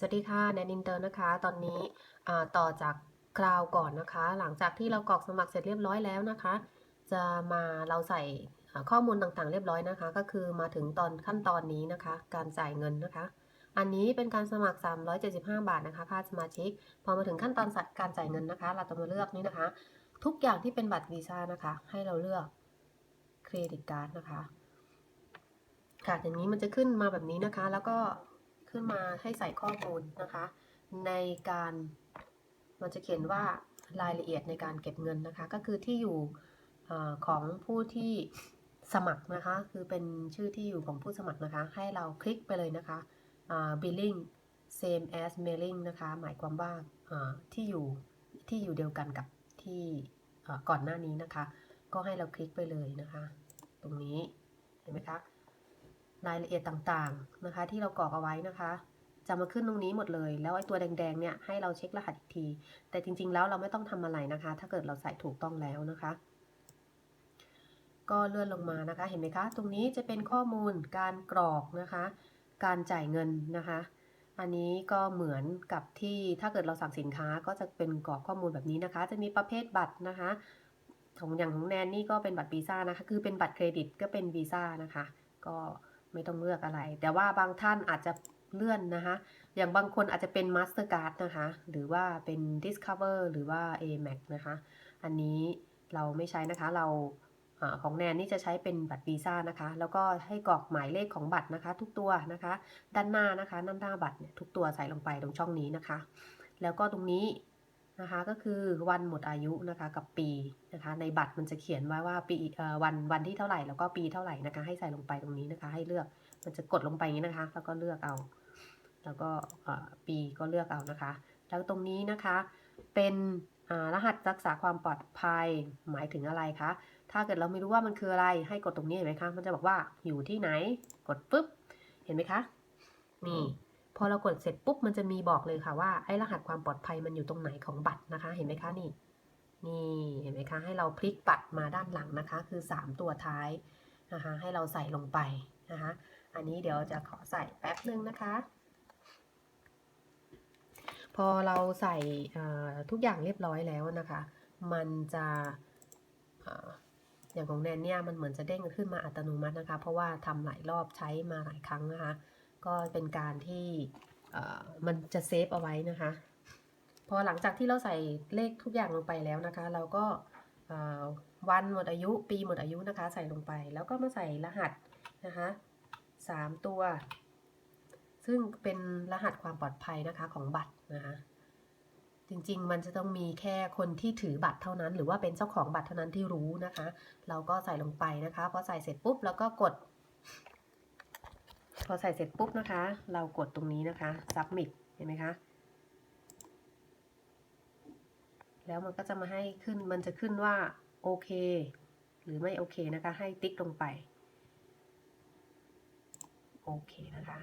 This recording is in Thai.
สวัสดีค่ะแนนอินเตอร์นะคะ ตอนนี้ต่อจากคราวก่อนนะคะ หลังจากที่เรากรอกสมัครเสร็จเรียบร้อยแล้วนะคะ จะมาเราใส่ข้อมูลต่างๆ เรียบร้อยนะคะ ก็คือมาถึงตอนขั้นตอนนี้นะคะ การจ่ายเงินนะคะ อันนี้เป็นการสมัคร 375 บาทนะคะค่าสมาชิก พอมาถึงขั้นตอนการจ่ายเงินนะคะ เราต้องมาเลือกนี่นะคะ ทุกอย่างที่เป็นบัตรวีซ่านะคะ ให้เราเลือกเครดิตการ์ดนะคะค่ะอย่างนี้มันจะขึ้นมาแบบนี้นะคะ แล้วก็ ขึ้นมาให้ใส่ข้อมูลนะคะ ในการมันจะเขียนว่ารายละเอียดในการเก็บเงินนะคะ ก็คือที่อยู่ของผู้ที่สมัครนะคะ คือเป็นชื่อที่อยู่ของผู้สมัครนะคะ ให้เราคลิกไปเลยนะคะ billing same as mailing นะคะ หมายความว่าที่อยู่ที่อยู่เดียวกันกับที่ก่อนหน้านี้นะคะ ก็ให้เราคลิกไปเลยนะคะ ตรงนี้เห็นไหมคะ รายละเอียดต่างๆนะคะ ที่เรากรอกเอาไว้นะคะ จะมาขึ้นตรงนี้หมดเลย แล้วไอ้ตัวแดงๆเนี่ยให้เราเช็ครหัสอีกที แต่จริงๆแล้วเราไม่ต้องทำอะไรนะคะ ถ้าเกิดเราใส่ถูกต้องแล้วนะคะ ก็เลื่อนลงมานะคะเห็นไหมคะ ตรงนี้จะเป็นข้อมูลการกรอกนะคะ การจ่ายเงินนะคะอันนี้ก็เหมือนกับที่ถ้าเกิดเราสั่งสินค้าก็จะเป็นกรอกข้อมูลแบบนี้นะคะ จะมีประเภทบัตรนะคะ ของอย่างของแนนนี่ก็เป็นบัตรวีซ่านะคะ คือเป็นบัตรเครดิตก็เป็นวีซ่านะคะ ก็ ไม่ต้องเลือกอะไร แต่ว่าบางท่านอาจจะเลื่อนนะคะ อย่างบางคนอาจจะเป็น Mastercard นะคะ หรือว่าเป็น Discover หรือว่า Amex นะคะ อันนี้เราไม่ใช้นะคะ เราอาของแนนนี่จะใช้เป็นบัตรวีซ่านะคะ แล้วก็ให้กรอกหมายเลขของบัตรนะคะ ทุกตัวนะคะ ด้านหน้านะคะด้านหน้าบัตรเนี่ยทุกตัวใส่ลงไปตรงช่องนี้นะคะ แล้วก็ตรงนี้ นะคะก็คือวันหมดอายุนะคะกับปีนะคะในบัตรมันจะเขียนไว้ว่าปีวันวันที่เท่าไหร่แล้วก็ปีเท่าไหร่นะคะให้ใส่ลงไปตรงนี้นะคะให้เลือกมันจะกดลงไปอย่างนี้นะคะ แล้วก็เลือกเอา แล้วก็ปีก็เลือกเอานะคะ แล้วตรงนี้นะคะเป็นรหัสรักษาความปลอดภัยหมายถึงอะไรคะถ้าเกิดเราไม่รู้ว่ามันคืออะไรให้กดตรงนี้เห็นไหมคะมันจะบอกว่าอยู่ที่ไหนกดปุ๊บเห็นไหมคะนี่ พอเรากดเสร็จปุ๊บมันจะมีบอกเลยค่ะว่าไอ้รหัสความปลอดภัยมันอยู่ตรงไหนของบัตรนะคะ เห็นไหมคะนี่นี่เห็นไหมคะ ให้เราพลิกบัตรมาด้านหลังนะคะ คือ 3 ตัวท้ายนะคะ ให้เราใส่ลงไปนะคะ อันนี้เดี๋ยวจะขอใส่แป๊บนึงนะคะ พอเราใส่ทุกอย่างเรียบร้อยแล้วนะคะ มันจะเอ่ออย่างของแนนเนี่ยมันเหมือนจะเด้งขึ้นมาอัตโนมัตินะคะ เพราะว่าทำหลายรอบใช้มาหลายครั้งนะคะ ก็เป็นการที่มันจะเซฟเอาไว้นะคะ พอหลังจากที่เราใส่เลขทุกอย่างลงไปแล้วนะคะ เราก็วันหมดอายุปีหมดอายุนะคะ ใส่ลงไป แล้วก็มาใส่รหัสนะคะสามตัว ซึ่งเป็นรหัสความปลอดภัยนะคะของบัตรนะคะจริงๆ มันจะต้องมีแค่คนที่ถือบัตรเท่านั้น หรือว่าเป็นเจ้าของบัตรเท่านั้นที่รู้นะคะ เราก็ใส่ลงไปนะคะพอใส่เสร็จปุ๊บแล้วก็กด พอใส่เสร็จปุ๊บนะคะ เรากดตรงนี้นะคะ submit เห็นไหมคะ แล้วมันก็จะมาให้ขึ้น มันจะขึ้นว่าโอเคหรือไม่โอเคนะคะ ให้ติ๊กลงไป โอเคนะคะ